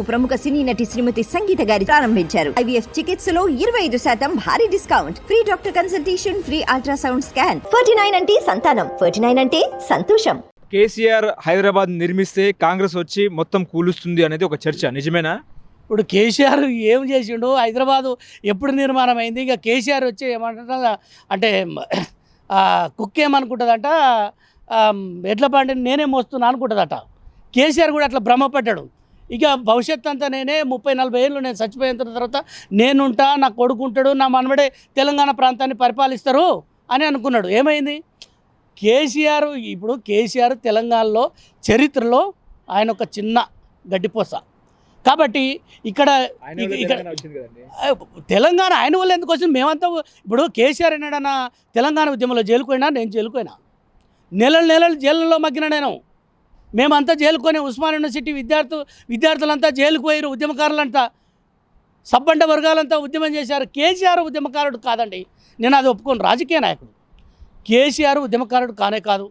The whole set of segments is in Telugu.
ప్రముఖ సినీ నటి శ్రీమతి సంగీత గారి ప్రారంభించారు. ఐవీఎఫ్ చికిత్సలో ఇరవై ఐదు శాతం భారీ discount. Free doctor consultation free ultrasound scan. Ferty nine అంటే సంతానం. ఫర్టీ నైన్ అంటే సంతోషం. కేసీఆర్ హైదరాబాద్ నిర్మిస్తే కాంగ్రెస్ వచ్చి మొత్తం కూలుస్తుంది అనేది ఒక చర్చ. నిజమేనా? ఇప్పుడు కేసీఆర్ ఏం చేసిండు హైదరాబాదు ఎప్పుడు నిర్మాణం అయింది ఇక కేసీఆర్ వచ్చి ఏమంటారు? అంటే ఆ, కుక్ ఏమనుకుంటుందంట? ఎడ్ల బండిని నేనే మోస్తున్నా అనుకుంటుందట. కేసీఆర్ కూడా అట్లా భ్రమపడ్డాడు. ఇక భవిష్యత్ అంతా నేనే ముప్పై నలభై ఏళ్ళు నేను చచ్చిపోయిన తర్వాత నేనుంటా నా కొడుకుంటాడు నా మనవడే తెలంగాణ ప్రాంతాన్ని పరిపాలిస్తారు అని అనుకున్నాడు. ఏమైంది? కేసీఆర్ ఇప్పుడు కేసీఆర్ తెలంగాణలో చరిత్రలో ఆయన ఒక చిన్న గడ్డిపోస. కాబట్టి ఇక్కడ ఇక- ఇక్కడ తెలంగాణ ఆయన వల్ల ఎందుకు వచ్చింది? మేమంతా ఇప్పుడు కేసీఆర్ అన్నాడన్న తెలంగాణ ఉద్యమంలో జైలుకోయినా నేను జైలుకోయినా నెలలు నెలలు జైళ్ళలో మగ్గిన నేను. మేమంతా జైలుకొని ఉస్మాన్ యూనివర్సిటీ విద్యార్థు విద్యార్థులంతా జైలుకు పోయారు ఉద్యమకారులంతా. సబ్బండ వర్గాలంతా ఉద్యమం చేశారు. కేసీఆర్ ఉద్యమకారుడు కాదండి. నేను అది ఒప్పుకోను. రాజకీయ నాయకుడు. కేసీఆర్ ఉద్యమకారుడు కానే కాదు.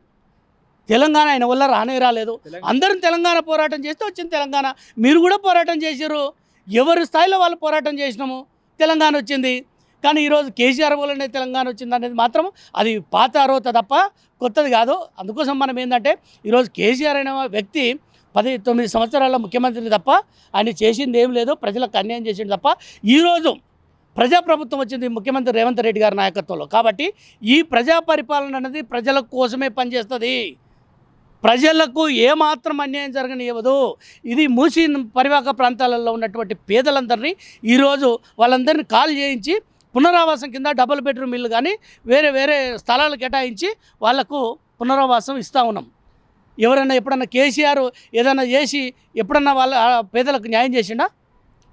తెలంగాణ ఆయన వల్ల రానే రాలేదు. అందరం తెలంగాణ పోరాటం చేస్తే వచ్చింది తెలంగాణ. మీరు కూడా పోరాటం చేశారు. ఎవరి స్థాయిలో వాళ్ళు పోరాటం చేసినాము? తెలంగాణ వచ్చింది. కానీ ఈరోజు కేసీఆర్ వల్లనే తెలంగాణ వచ్చింది అనేది మాత్రం అది పాత అర్హత తప్ప కొత్తది కాదు. అందుకోసం మనం ఏంటంటే ఈరోజు కేసీఆర్ అనే వ్యక్తి పది తొమ్మిది సంవత్సరాల ముఖ్యమంత్రి తప్ప ఆయన చేసింది ఏం లేదు ప్రజలకు అన్యాయం చేసింది తప్ప ఈరోజు ప్రజాప్రభుత్వం వచ్చింది ముఖ్యమంత్రి రేవంత్ రెడ్డి గారి నాయకత్వంలో. కాబట్టి ఈ ప్రజా పరిపాలన అనేది ప్రజల కోసమే పనిచేస్తుంది. ప్రజలకు ఏమాత్రం అన్యాయం జరగనివ్వదు. ఇది మూసి పరివాహక ప్రాంతాలలో ఉన్నటువంటి పేదలందరినీ ఈరోజు వాళ్ళందరినీ కాల్ చేయించి పునరావాసం కింద డబుల్ బెడ్రూమ్ ఇల్లు కానీ వేరే వేరే స్థలాలు కేటాయించి వాళ్ళకు పునరావాసం ఇస్తూ ఉన్నాం. ఎవరైనా ఎప్పుడన్నా కేసీఆర్ ఏదైనా చేసి ఎప్పుడన్నా వాళ్ళ పేదలకు న్యాయం చేసిండా?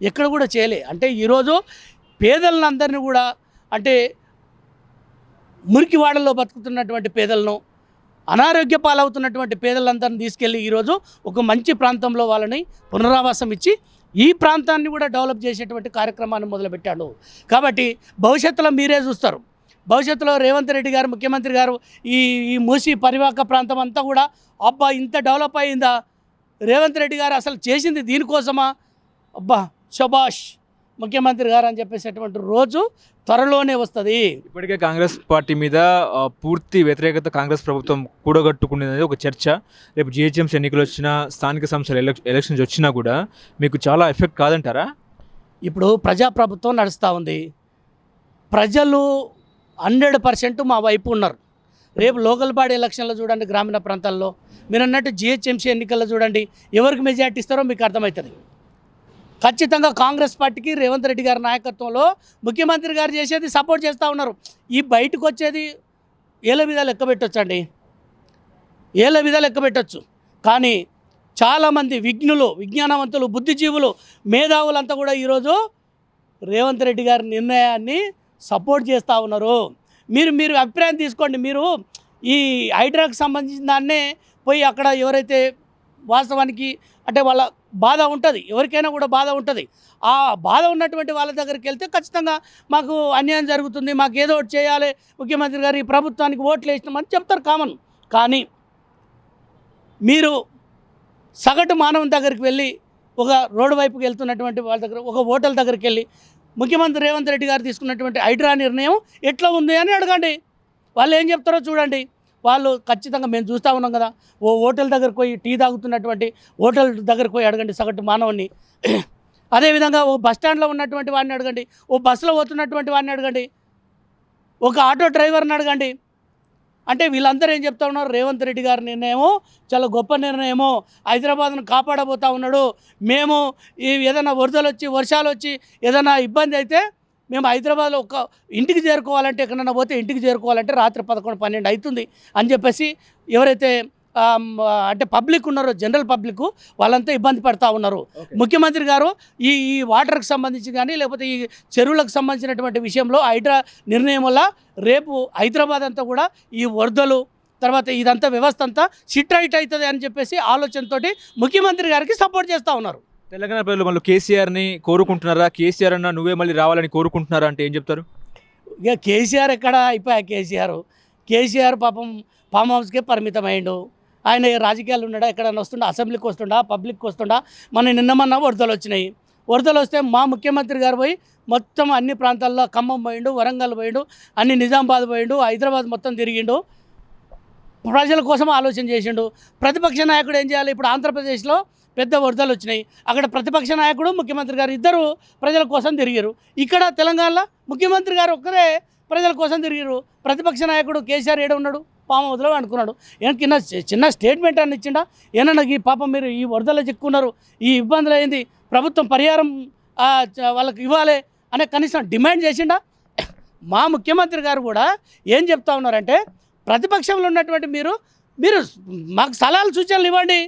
ఎక్కడ కూడా చేయలే. అంటే ఈరోజు పేదలందరినీ కూడా అంటే మురికివాడల్లో బతుకుతున్నటువంటి పేదలను అనారోగ్య పాలవుతున్నటువంటి పేదలందరినీ తీసుకెళ్ళి ఈరోజు ఒక మంచి ప్రాంతంలో వాళ్ళని పునరావాసం ఇచ్చి ఈ ప్రాంతాన్ని కూడా డెవలప్ చేసేటువంటి కార్యక్రమాన్ని మొదలుపెట్టాడు. కాబట్టి భవిష్యత్తులో మీరే చూస్తారు. భవిష్యత్తులో రేవంత్ రెడ్డి గారు ముఖ్యమంత్రి గారు ఈ ఈ మూసి పరివాహక ప్రాంతం అంతా కూడా అబ్బా ఇంత డెవలప్ అయిందా? రేవంత్ రెడ్డి గారు అసలు చేసింది దీనికోసమా? అబ్బా శబాష్! ముఖ్యమంత్రి గారు అని చెప్పేసేటువంటి రోజు త్వరలోనే వస్తుంది. ఇప్పటికే కాంగ్రెస్ పార్టీ మీద పూర్తి వ్యతిరేకత కాంగ్రెస్ ప్రభుత్వం కూడగట్టుకునేది ఒక చర్చ. రేపు జిహెచ్ఎంసీ ఎన్నికలు వచ్చినా స్థానిక సంస్థల ఎలక్ ఎలక్షన్స్ వచ్చినా కూడా మీకు చాలా ఎఫెక్ట్ కాదంటారా? ఇప్పుడు ప్రజాప్రభుత్వం నడుస్తూ ఉంది. ప్రజలు హండ్రెడ్ పర్సెంట్ మా వైపు ఉన్నారు. రేపు లోకల్ బాడీ ఎలక్షన్లో చూడండి గ్రామీణ ప్రాంతాల్లో. మీరు అన్నట్టు జిహెచ్ఎంసీ ఎన్నికల్లో చూడండి ఎవరికి మెజార్టీ ఇస్తారో మీకు అర్థమవుతుంది. ఖచ్చితంగా కాంగ్రెస్ పార్టీకి రేవంత్ రెడ్డి గారి నాయకత్వంలో ముఖ్యమంత్రి గారు చేసేది సపోర్ట్ చేస్తూ ఉన్నారు. ఈ బయటకు వచ్చేది ఏళ్ళ మీద లెక్క పెట్టొచ్చండి. ఏళ్ళ మీద లెక్క పెట్టచ్చు. కానీ చాలామంది విఘ్నులు విజ్ఞానవంతులు బుద్ధిజీవులు మేధావులంతా కూడా ఈరోజు రేవంత్ రెడ్డి గారి నిర్ణయాన్ని సపోర్ట్ చేస్తూ ఉన్నారు. మీరు మీరు అభిప్రాయం తీసుకోండి. మీరు ఈ హైడ్రాకి సంబంధించిన దాన్నే పోయి అక్కడ ఎవరైతే వాస్తవానికి అంటే వాళ్ళ బాధ ఉంటుంది. ఎవరికైనా కూడా బాధ ఉంటుంది. ఆ బాధ ఉన్నటువంటి వాళ్ళ దగ్గరికి వెళ్తే ఖచ్చితంగా మాకు అన్యాయం జరుగుతుంది. మాకు ఏదో ఒకటి చేయాలి. ముఖ్యమంత్రి గారు ఈ ప్రభుత్వానికి ఓట్లు వేసినామని చెప్తారు కామన్. కానీ మీరు సగటు మానవుని దగ్గరికి వెళ్ళి ఒక రోడ్డు వైపుకి వెళ్తున్నటువంటి వాళ్ళ దగ్గర ఒక హోటల్ దగ్గరికి వెళ్ళి ముఖ్యమంత్రి రేవంత్ రెడ్డి గారు తీసుకున్నటువంటి హైడ్రా నిర్ణయం ఎట్లా ఉంది అని అడగండి. వాళ్ళు ఏం చెప్తారో చూడండి. వాళ్ళు ఖచ్చితంగా మేము చూస్తూ ఉన్నాం కదా. ఓ హోటల్ దగ్గరకు పోయి టీ తాగుతున్నటువంటి హోటల్ దగ్గరకు పోయి అడగండి సగటు మానవుని అదేవిధంగా ఓ బస్ స్టాండ్లో ఉన్నటువంటి వాడిని అడగండి. ఓ బస్సులో పోతున్నటువంటి వాడిని అడగండి. ఒక ఆటో డ్రైవర్ని అడగండి. అంటే వీళ్ళందరూ ఏం చెప్తా ఉన్నారు? రేవంత్ రెడ్డి గారి నిర్ణయము చాలా గొప్ప నిర్ణయము హైదరాబాద్ను కాపాడబోతా ఉన్నాడు. మేము ఈ ఏదైనా వరదలు వచ్చి వర్షాలు వచ్చి ఏదైనా ఇబ్బంది అయితే మేము హైదరాబాద్లో ఒక ఇంటికి చేరుకోవాలంటే ఎక్కడైనా పోతే ఇంటికి చేరుకోవాలంటే రాత్రి పదకొండు పన్నెండు అవుతుంది అని చెప్పేసి ఎవరైతే అంటే పబ్లిక్ ఉన్నారో జనరల్ పబ్లిక్ వాళ్ళంతా ఇబ్బంది పడతా ఉన్నారు. ముఖ్యమంత్రి గారు ఈ ఈ వాటర్కి సంబంధించి కానీ లేకపోతే ఈ చెరువులకు సంబంధించినటువంటి విషయంలో హైడ్రా నిర్ణయం వల్ల రేపు హైదరాబాద్ అంతా కూడా ఈ వరదలు తర్వాత ఇదంతా వ్యవస్థ అంతా సిట్ రైట్ అవుతుంది అని చెప్పేసి ఆలోచనతోటి ముఖ్యమంత్రి గారికి సపోర్ట్ చేస్తూ ఉన్నారు. తెలంగాణ ప్రజలు మళ్ళీ కేసీఆర్ని కోరుకుంటున్నారా? కేసీఆర్ అన్న నువ్వే మళ్ళీ రావాలని కోరుకుంటున్నారా అంటే ఏం చెప్తారు? ఇక కేసీఆర్ ఎక్కడ అయిపోయా కేసీఆర్? కేసీఆర్ పాపం ఫామ్ హౌస్కే పరిమితమైండు. ఆయన రాజకీయాలు ఉన్నాడా? ఎక్కడన్నా వస్తుండా? అసెంబ్లీకి వస్తుండా? పబ్లిక్కి వస్తుండా? మన నిన్నమన్నా వరదలు వచ్చినాయి. వరదలు వస్తే మా ముఖ్యమంత్రి గారు పోయి మొత్తం అన్ని ప్రాంతాల్లో ఖమ్మం పోయిండు వరంగల్ పోయిండు అన్ని నిజామాబాద్ పోయిండు హైదరాబాద్ మొత్తం తిరిగిండు. ప్రజల కోసం ఆలోచన చేసిండు. ప్రతిపక్ష నాయకుడు ఏం చేయాలి? ఇప్పుడు ఆంధ్రప్రదేశ్లో పెద్ద వరదలు వచ్చినాయి. అక్కడ ప్రతిపక్ష నాయకుడు ముఖ్యమంత్రి గారు ఇద్దరు ప్రజల కోసం తిరిగారు. ఇక్కడ తెలంగాణలో ముఖ్యమంత్రి గారు ఒక్కరే ప్రజల కోసం తిరిగారు. ప్రతిపక్ష నాయకుడు కేసీఆర్ ఏడ ఉన్నాడు? పాము వదిలో అనుకున్నాడు. ఏం కింద చిన్న స్టేట్మెంట్ అని ఇచ్చిండా? ఏమన్నా ఈ పాపం మీరు ఈ వరదలు చిక్కున్నారు. ఈ ఇబ్బందులు అయింది ప్రభుత్వం పరిహారం వాళ్ళకి ఇవ్వాలి అనే కనీసం డిమాండ్ చేసిండా? మా ముఖ్యమంత్రి గారు కూడా ఏం చెప్తా ఉన్నారంటే ప్రతిపక్షంలో ఉన్నటువంటి మీరు మీరు మాకు సలహాలు సూచనలు ఇవ్వండి.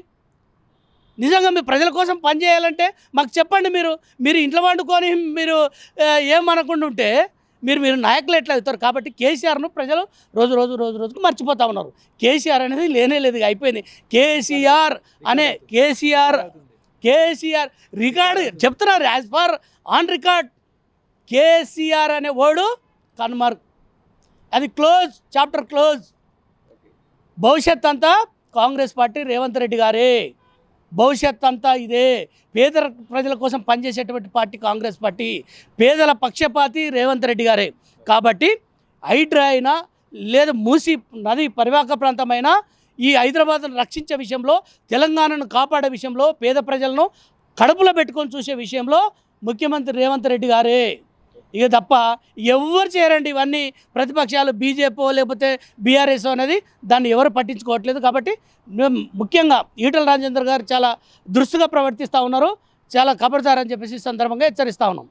నిజంగా మీ ప్రజల కోసం పనిచేయాలంటే మాకు చెప్పండి మీరు. మీరు ఇంట్లో వండుకొని మీరు ఏమనకుండా ఉంటే మీరు మీరు నాయకులు ఎట్లా అవుతారు? కాబట్టి కేసీఆర్ను ప్రజలు రోజు రోజు రోజు రోజుకు మర్చిపోతా ఉన్నారు. కేసీఆర్ అనేది లేనే లేదు అయిపోయింది. కేసీఆర్ అనే కేసీఆర్ కేసీఆర్ రికార్డు చెప్తున్నారు as far on record. KCR అనే వర్డు కన్మార్క్ అది క్లోజ్ చాప్టర్ క్లోజ్. భవిష్యత్ అంతా కాంగ్రెస్ పార్టీ రేవంత్ రెడ్డి గారే. భవిష్యత్ అంతా ఇదే. పేద ప్రజల కోసం పనిచేసేటువంటి పార్టీ కాంగ్రెస్ పార్టీ పేదల పక్షపాతి రేవంత్ రెడ్డి గారే. కాబట్టి హైడ్రా అయినా లేదా మూసి నది పరివాహక ప్రాంతమైన ఈ హైదరాబాద్ను రక్షించే విషయంలో తెలంగాణను కాపాడే విషయంలో పేద ప్రజలను కడుపులో పెట్టుకొని చూసే విషయంలో ముఖ్యమంత్రి రేవంత్ రెడ్డి గారే. ఇక తప్ప ఎవరు చేయరండి ఇవన్నీ ప్రతిపక్షాలు బీజేపీ లేకపోతే బీఆర్ఎస్ అనేది దాన్ని ఎవరు పట్టించుకోవట్లేదు. కాబట్టి మేము ముఖ్యంగా ఈటల రాజేందర్ గారు చాలా దృష్టిగా ప్రవర్తిస్తూ ఉన్నారు. చాలా కబడతారని చెప్పేసి సందర్భంగా హెచ్చరిస్తా ఉన్నాం.